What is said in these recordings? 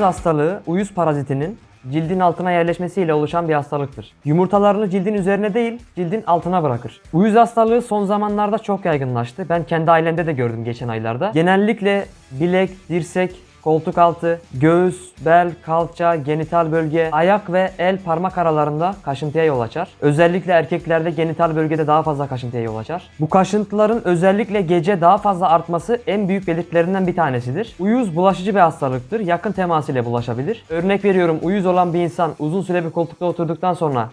hastalığı uyuz parazitinin cildin altına yerleşmesiyle oluşan bir hastalıktır. Yumurtalarını cildin üzerine değil, cildin altına bırakır. Uyuz hastalığı son zamanlarda çok yaygınlaştı. Ben kendi ailemde de gördüm geçen aylarda. Genellikle bilek, dirsek, koltuk altı, göğüs, bel, kalça, genital bölge, ayak ve el parmak aralarında kaşıntıya yol açar. Özellikle erkeklerde genital bölgede daha fazla kaşıntıya yol açar. Bu kaşıntıların özellikle gece daha fazla artması en büyük belirtilerinden bir tanesidir. Uyuz bulaşıcı bir hastalıktır. Yakın temas ile bulaşabilir. Örnek veriyorum uyuz olan bir insan uzun süre bir koltukta oturduktan sonra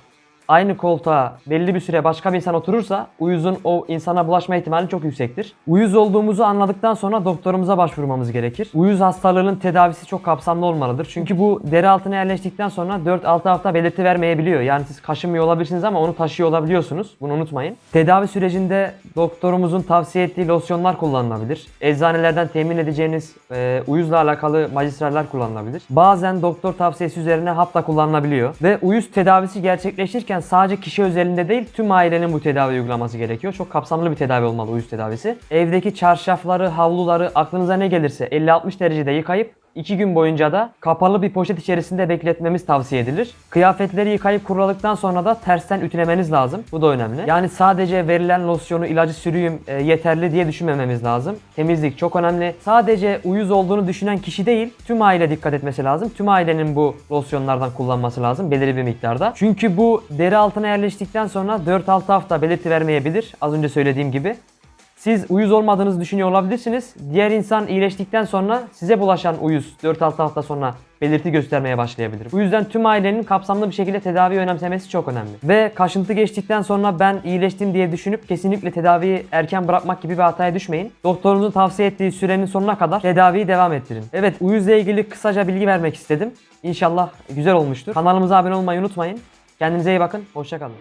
aynı koltuğa belli bir süre başka bir insan oturursa uyuzun o insana bulaşma ihtimali çok yüksektir. Uyuz olduğumuzu anladıktan sonra doktorumuza başvurmamız gerekir. Uyuz hastalığının tedavisi çok kapsamlı olmalıdır. Çünkü bu deri altına yerleştikten sonra 4-6 hafta belirti vermeyebiliyor. Yani siz kaşınmıyor olabilirsiniz ama onu taşıyor olabiliyorsunuz. Bunu unutmayın. Tedavi sürecinde doktorumuzun tavsiye ettiği losyonlar kullanılabilir. Eczanelerden temin edeceğiniz e, uyuzla alakalı magistrallar kullanılabilir. Bazen doktor tavsiyesi üzerine hap da kullanılabiliyor. Ve uyuz tedavisi gerçekleşirken sadece kişi özelinde değil tüm ailenin bu tedavi uygulaması gerekiyor. Çok kapsamlı bir tedavi olmalı uyuz tedavisi. Evdeki çarşafları, havluları aklınıza ne gelirse 50-60 derecede yıkayıp 2 gün boyunca da kapalı bir poşet içerisinde bekletmemiz tavsiye edilir. Kıyafetleri yıkayıp kuruladıktan sonra da tersten ütülemeniz lazım. Bu da önemli. Yani sadece verilen losyonu, ilacı sürüyüm e, yeterli diye düşünmememiz lazım. Temizlik çok önemli. Sadece uyuz olduğunu düşünen kişi değil, tüm aile dikkat etmesi lazım. Tüm ailenin bu losyonlardan kullanması lazım belirli bir miktarda. Çünkü bu deri altına yerleştikten sonra 4-6 hafta belirti vermeyebilir. Az önce söylediğim gibi. Siz uyuz olmadığınızı düşünüyor olabilirsiniz. Diğer insan iyileştikten sonra size bulaşan uyuz 4-6 hafta sonra belirti göstermeye başlayabilir. Bu yüzden tüm ailenin kapsamlı bir şekilde tedaviyi önemsemesi çok önemli. Ve kaşıntı geçtikten sonra ben iyileştim diye düşünüp kesinlikle tedaviyi erken bırakmak gibi bir hataya düşmeyin. Doktorunuzun tavsiye ettiği sürenin sonuna kadar tedaviyi devam ettirin. Evet uyuzla ilgili kısaca bilgi vermek istedim. İnşallah güzel olmuştur. Kanalımıza abone olmayı unutmayın. Kendinize iyi bakın. Hoşçakalın.